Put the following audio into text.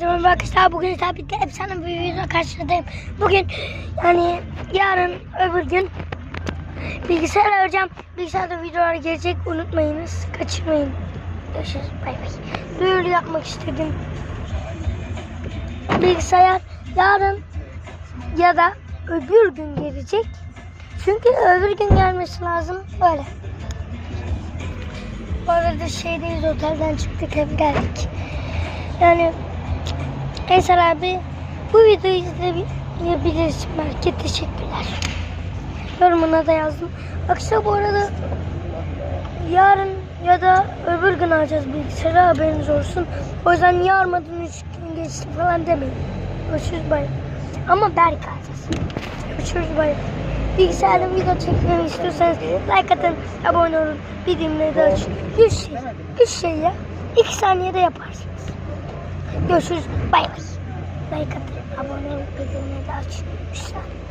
Herkese arkadaşlar. Bugün tabii efsane bir video karşınızdayım. Bugün yani yarın öbür gün bilgisayar alacağım. Bilgisayarda videolar gelecek. Unutmayınız. Kaçırmayın. Görüşürüz. Bay bay. Duyuru yapmak istedim. Bilgisayar yarın ya da öbür gün gelecek. Çünkü öbür gün gelmesi lazım. Böyle. Bu arada şeydeyiz otelden çıktık hep geldik. Yani Eser abi bu videoyu izleyebilirsin belki. Teşekkürler. Yorumuna da yazdım. Akşam bu arada yarın ya da öbür gün alacağız bilgisayarı haberiniz olsun. O yüzden yarmadan 3 gün geçti falan demeyin. Görüşürüz bay. Ama Berk alacağız. Görüşürüz bay. Bilgisayarda video çekmemi istiyorsanız like atın, abone olun, bildirimleri de açın. 100 şey, 100 şey ya. 2 saniyede yaparsınız. Görüşürüz. Bay bay. Like atın, abone olun, bildirimleri de açın. 3 saniye.